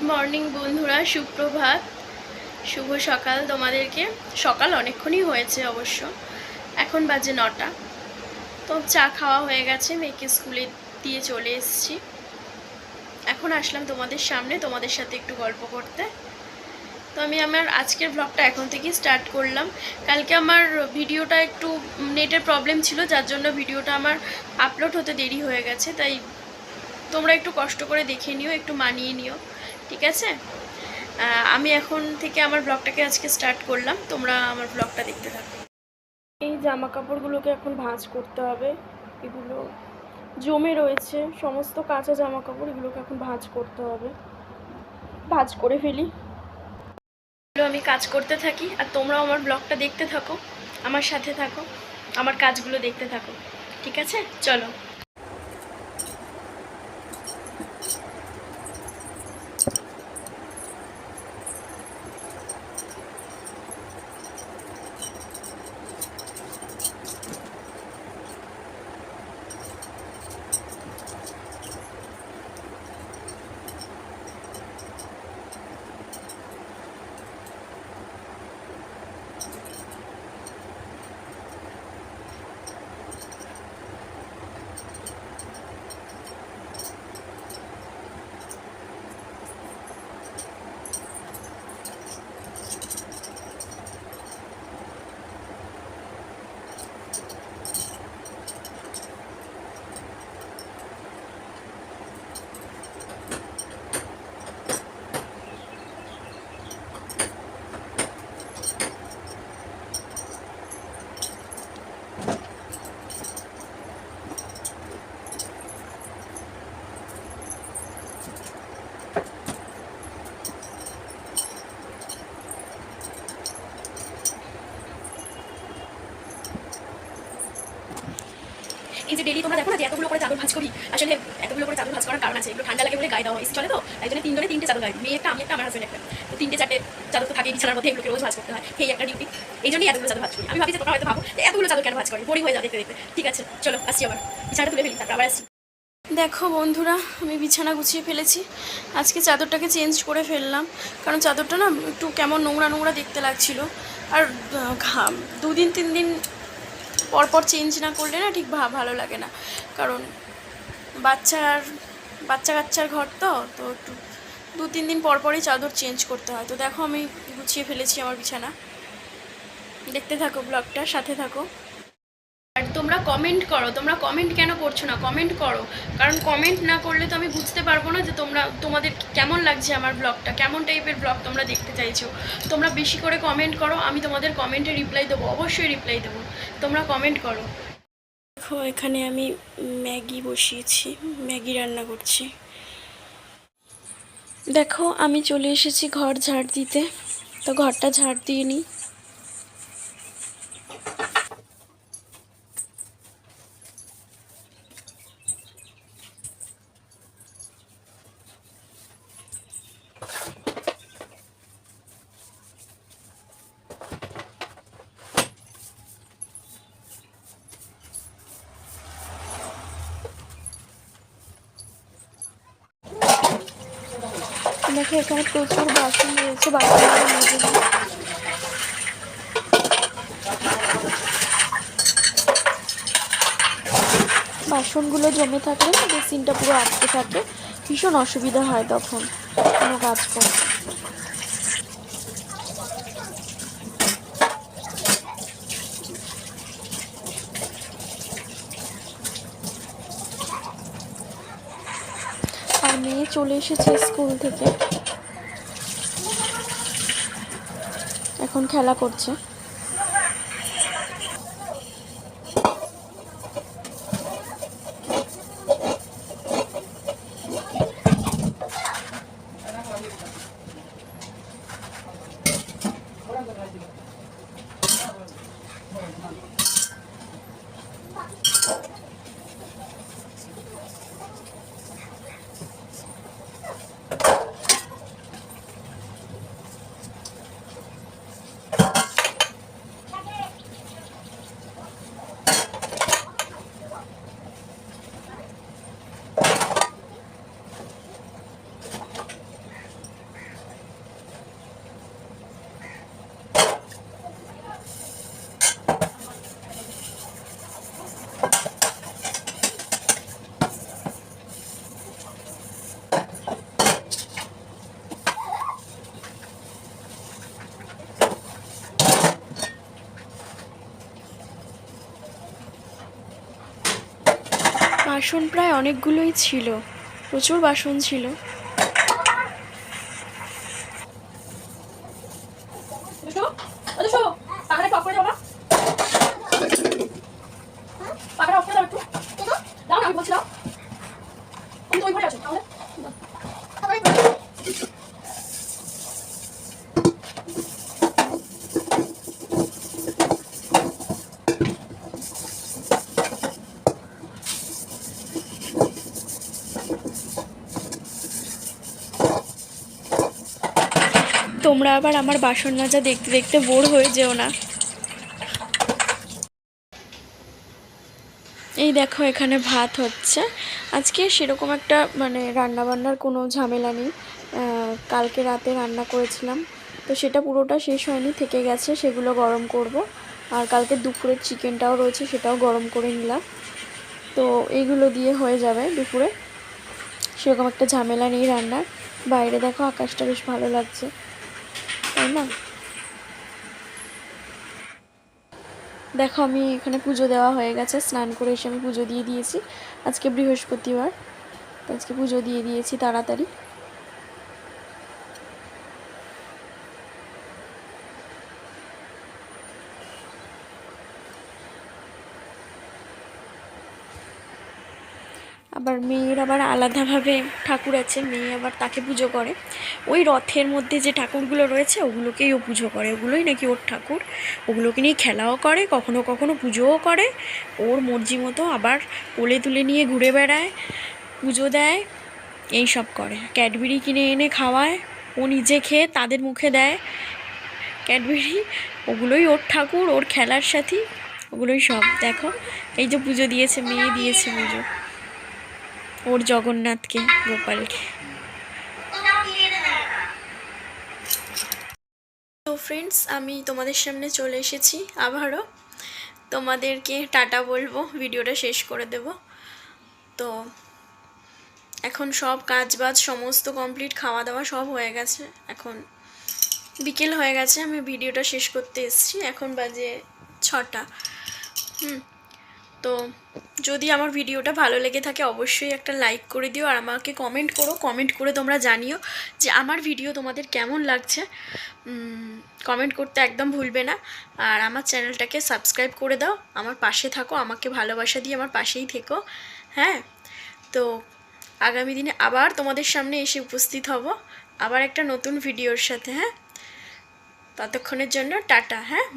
Morning বন্ধুরা, সুপ্রভাত। শুভ সকাল তোমাদেরকে। সকাল অনেকক্ষণই হয়েছে অবশ্য। এখন বাজে নটা। তো চা খাওয়া হয়ে গেছে, মেয়েকে স্কুলে দিয়ে চলে এসেছি। এখন আসলাম তোমাদের সামনে, তোমাদের সাথে একটু গল্প করতে। তো আমি আমার আজকের ব্লগটা এখন থেকেই স্টার্ট করলাম। কালকে আমার ভিডিওটা একটু নেটের প্রবলেম ছিল, যার জন্য ভিডিওটা আমার আপলোড হতে দেরি হয়ে গেছে। তাই তোমরা একটু কষ্ট করে দেখে নিও, একটু মানিয়ে নিও। ঠিক আছে? আমি এখন থেকে আমার ব্লগটাকে আজকে স্টার্ট করলাম। তোমরা আমার ব্লগটা দেখতে থাকো। এই জামা কাপড়গুলোকে এখন ভাঁজ করতে হবে। এগুলো জমে রয়েছে। সমস্ত কাঁচা জামা কাপড় এগুলোকে এখন ভাঁজ করতে হবে। ভাঁজ করে ফেলি। এগুলো আমি কাজ করতে থাকি। আর তোমরাও আমার ব্লগটা দেখতে থাকো। আমার সাথে থাকো। আমার কাজগুলো দেখতে থাকো। ঠিক আছে? চলো। ডেলি তোমরা দেখো না যে এতগুলো করে চাদর ভাঁজ করি? আসলে এতগুলো করে চাদর ভাঁজ করার কারণ আছে। এগুলো ঠান্ডা লাগে বলে গায়ে দেওয়া হয়েছে চলে তো? তাই জন্য তিনজনে তিনটে চাদর গায়ে মেয়ে একটা, আমি একটা, আমার হাজবেন্ড একটা। তো তিনটে চারটে চাদর তো থাকে বিছানার মধ্যে। এগুলোকে রোজ ভাঁজ করতে হয়। সেই একটা ডিউটি এই জন্যই এতগুলো চাদর ভাঁজ করি। আমি ভাবি যে তোমরা হয়তো ভাবো এতগুলো চাদর কেন ভাঁজ করি? বোরিং হয়ে যাবে দেখতে দেখতে। ঠিক আছে, চলো, আসছি আবার। বিছানাটা তুলে ফেলি, তারপর আবার আসছি। দেখো বন্ধুরা, আমি বিছানা গুছিয়ে ফেলেছি। আজকে চাদরটাকে চেঞ্জ করে ফেললাম। কারণ চাদরটা না একটু কেমন নোংরা নোংরা দেখতে লাগছিল। আর ঘাম দুদিন তিন দিন পর পর চেঞ্জ না করলে না ঠিক ভালো লাগে না। কারণ বাচ্চার বাচ্চা কাচ্চার ঘর তো তো একটু দু তিন দিন পরপরই চাদর চেঞ্জ করতে হয়। তো দেখো আমি গুছিয়ে ফেলেছি আমার বিছানা। দেখতে থাকো ব্লগটা সাথে থাকো। আর তোমরা কমেন্ট করো, তোমরা কমেন্ট কেন করছ না? কমেন্ট করো। কারণ কমেন্ট না করলে তো আমি বুঝতে পারব না যে তোমরা, তোমাদের কেমন লাগছে আমার ব্লগটা কেমন টাইপের ব্লগ তোমরা দেখতে চাইছো। তোমরা বেশি করে কমেন্ট করো, আমি তোমাদের কমেন্টে রিপ্লাই দেবো, অবশ্যই রিপ্লাই দেবো। তোমরা কমেন্ট করো। দেখো, এখানে আমি ম্যাগি বসিয়েছি, ম্যাগি রান্না করছি। দেখো, আমি চলে এসেছি ঘর ঝাড় দিতে। তো ঘরটা ঝাড় দিয়ে নিই। দেখো এখানে প্রচুর বাসন রয়েছে মেজে বাসনগুলো জমে থাকলে মেশিনটা পুরো আটকে থাকে ভীষণ অসুবিধা হয় তখন কোনো কাজ করতে। মেয়ে চলে এসেছে স্কুল থেকে। এখন খেলা করছে। বাসন প্রায় অনেকগুলোই ছিল। প্রচুর বাসন ছিল দাও না পাখাটা অফ করে দাও একটু দাও না আমি বলছি দাও তুমি তো ওই ঘরে আছো তাহলে তোমরা আবার আমার বাসন মাজা দেখতে দেখতে বোর হয়ে যেও না। এই দেখো, এখানে ভাত হচ্ছে। আজকে সেরকম একটা মানে রান্না বান্নার কোনো ঝামেলা নেই। কালকে রাতে রান্না করেছিলাম। তো সেটা পুরোটা শেষ হয়নি, থেকে গেছে, সেগুলো গরম করব। আর কালকে দুপুরের চিকেনটাও রয়েছে, সেটাও গরম করে নিলাম। তো এইগুলো দিয়ে হয়ে যাবে দুপুরে। সেরকম একটা ঝামেলা নেই রান্নার। বাইরে দেখো, আকাশটা বেশ ভালো লাগছে। তাই না? দেখো, আমি এখানে পুজো দেওয়া হয়ে গেছে। স্নান করে এসে আমি পুজো দিয়ে দিয়েছি। আজকে বৃহস্পতিবার। আজকে পুজো দিয়ে দিয়েছি তাড়াতাড়ি। আবার মেয়ের আবার আলাদাভাবে ঠাকুর আছে, মেয়ে আবার তাকে পুজো করে। ওই রথের মধ্যে যে ঠাকুরগুলো রয়েছে, ওগুলোকেই ও পুজো করে। ওগুলোই নাকি ওর ঠাকুর। ওগুলোকে নিয়ে খেলাও করে, কখনো কখনো পুজোও করে। ওর মর্জি মতো আবার কোলে তুলে নিয়ে ঘুরে বেড়ায়, পুজো দেয়, এই সব করে। ক্যাডবেরি কিনে এনে খাওয়ায়, ও নিজে খেয়ে তাদের মুখে দেয়। ক্যাডবেরি, ওগুলোই ওর ঠাকুর, ওর খেলার সাথী, ওগুলোই সব। দেখো, এই যে পুজো দিয়েছে, মেয়ে দিয়েছে পুজো। ওর জগন্নাথকে, গোপালকে। তো ফ্রেন্ডস আমি তোমাদের সামনে চলে এসেছি আবারও। তোমাদেরকে টাটা বলব, ভিডিওটা শেষ করে দেব। তো এখন সব কাজ বাজ সমস্ত কমপ্লিট খাওয়া দাওয়া সব হয়ে গেছে। এখন বিকেল হয়ে গেছে, আমি ভিডিওটা শেষ করতে এসেছি। এখন বাজে ছটা। হুম। তো যদি আমার ভিডিওটা ভালো লেগে থাকে, অবশ্যই একটা লাইক করে দিও আর আমাকে কমেন্ট করো। কমেন্ট করে তোমরা জানিও যে আমার ভিডিও তোমাদের কেমন লাগছে। কমেন্ট করতে একদম ভুলবে না। আর আমার চ্যানেলটাকে সাবস্ক্রাইব করে দাও। আমার পাশে থাকো, আমাকে ভালোবাসা দিয়ে আমার পাশেই থেকো। হ্যাঁ? তো আগামী দিনে আবার তোমাদের সামনে এসে উপস্থিত হব। আবার একটা নতুন ভিডিওর সাথে হ্যাঁ? ততক্ষণের জন্য টাটা হ্যাঁ?